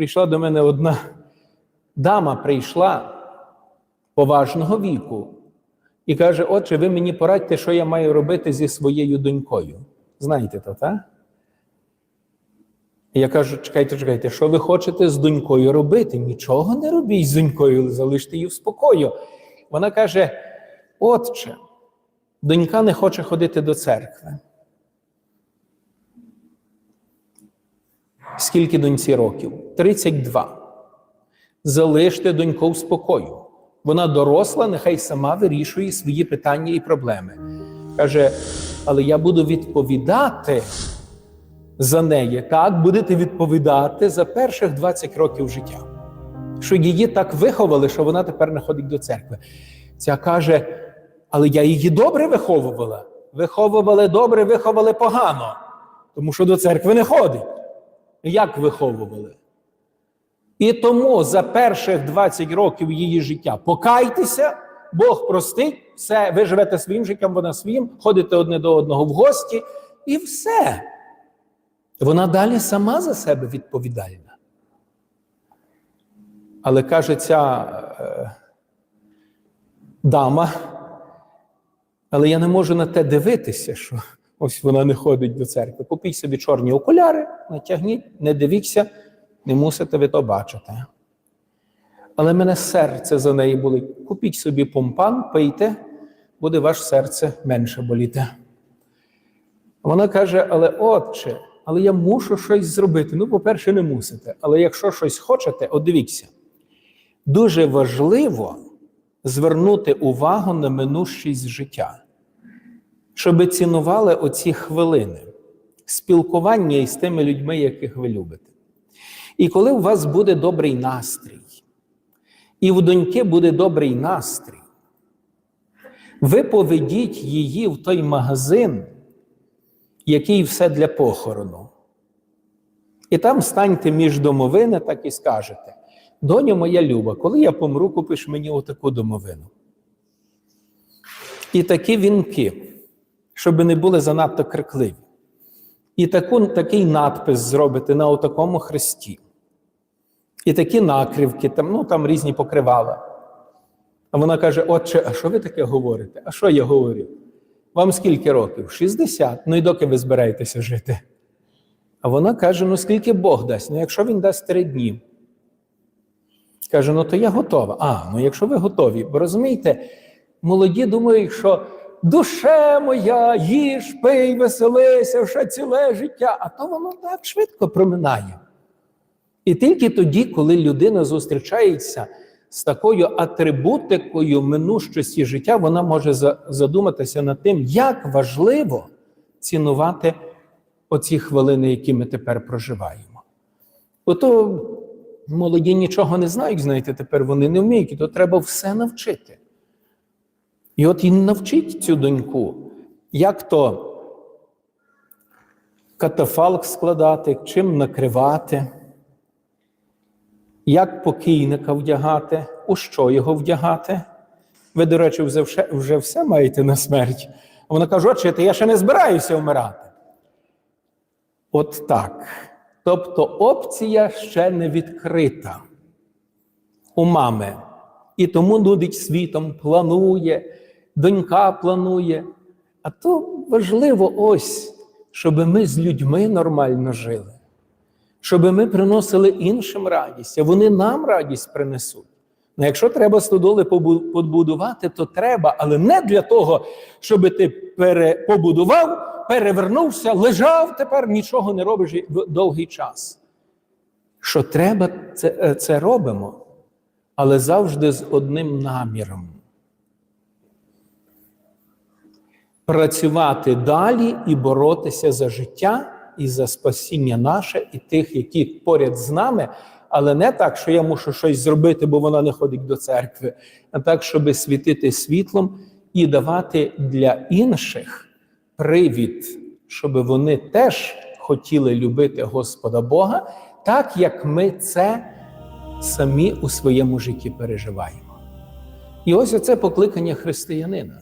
прийшла до мене одна дама, прийшла поважного віку і каже: Отче, ви мені порадьте, що я маю робити зі своєю донькою. Знаєте то, так? Я кажу: чекайте, чекайте, що ви хочете з донькою робити? Нічого не робіть з донькою, залиште її в спокою. Вона каже: Отче, донька не хоче ходити до церкви. Скільки доньці років? 32. Залиште доньку в спокою. Вона доросла, нехай сама вирішує свої питання і проблеми. Каже, але я буду відповідати за неї. Так, будете відповідати за перших 20 років життя. Що її так виховали, що вона тепер не ходить до церкви. Ця каже: але я її добре виховувала. Виховували добре, виховали погано, тому що до церкви не ходить. Як виховували? І тому за перших 20 років її життя покайтеся, Бог простить, все, ви живете своїм життям, вона своїм, ходите одне до одного в гості, і все. Вона далі сама за себе відповідальна. Але каже ця е, дама, але я не можу на те дивитися, що ось вона не ходить до церкви. Купіть собі чорні окуляри, натягніть, не дивіться, не мусите ви то бачити. Але мене серце за неї болить. Купіть собі помпан, пийте, буде ваше серце менше боліти. Вона каже: але отче, але я мушу щось зробити. Ну, по-перше, не мусите. Але якщо щось хочете, от дивіться, дуже важливо звернути увагу на минущість життя, щоб цінували оці хвилини спілкування із тими людьми, яких ви любите. І коли у вас буде добрий настрій, і у доньки буде добрий настрій, ви поведіть її в той магазин, який все для похорону. І там станьте між домовини, так і скажете: Доню моя люба, коли я помру, купиш мені отаку домовину. І такі вінки, щоб не були занадто крикливі. І таку, такий надпис зробите на отакому хресті. І такі накривки, там, ну там різні покривала. А вона каже: Отче, а що ви таке говорите? А що я говорю? Вам скільки років? 60. Ну і доки ви збираєтеся жити? А вона каже: ну скільки Бог дасть? Ну, якщо він дасть три дні. Каже, ну то я готова. А, ну якщо ви готові, бо розумієте, молоді думають, що душе моя, їж, пий, веселися, ще ціле життя, а то воно так швидко проминає. І тільки тоді, коли людина зустрічається з такою атрибутикою минущості життя, вона може задуматися над тим, як важливо цінувати оці хвилини, які ми тепер проживаємо. Ото молоді нічого не знають, знаєте, тепер вони не вміють, і то треба все навчити. І от і навчіть цю доньку, як то катафалк складати, чим накривати, як покійника вдягати, у що його вдягати. Ви, до речі, вже, вже все маєте на смерть. А вона каже, отче, я ще не збираюся вмирати. От так. Тобто опція ще не відкрита у мами. І тому нудить світом, планує, донька планує. А то важливо ось, щоб ми з людьми нормально жили, щоб ми приносили іншим радість, а вони нам радість принесуть. Ну, якщо треба стодоли побудувати, то треба, але не для того, щоб ти побудував, перевернувся, лежав, тепер нічого не робиш довгий час. Що треба, це, це робимо, але завжди з одним наміром. Працювати далі і боротися за життя і за спасіння наше, і тих, які поряд з нами, але не так, що я мушу щось зробити, бо вона не ходить до церкви, а так, щоб світити світлом і давати для інших привід, щоб вони теж хотіли любити Господа Бога, так як ми це самі у своєму житті переживаємо. І ось оце покликання християнина.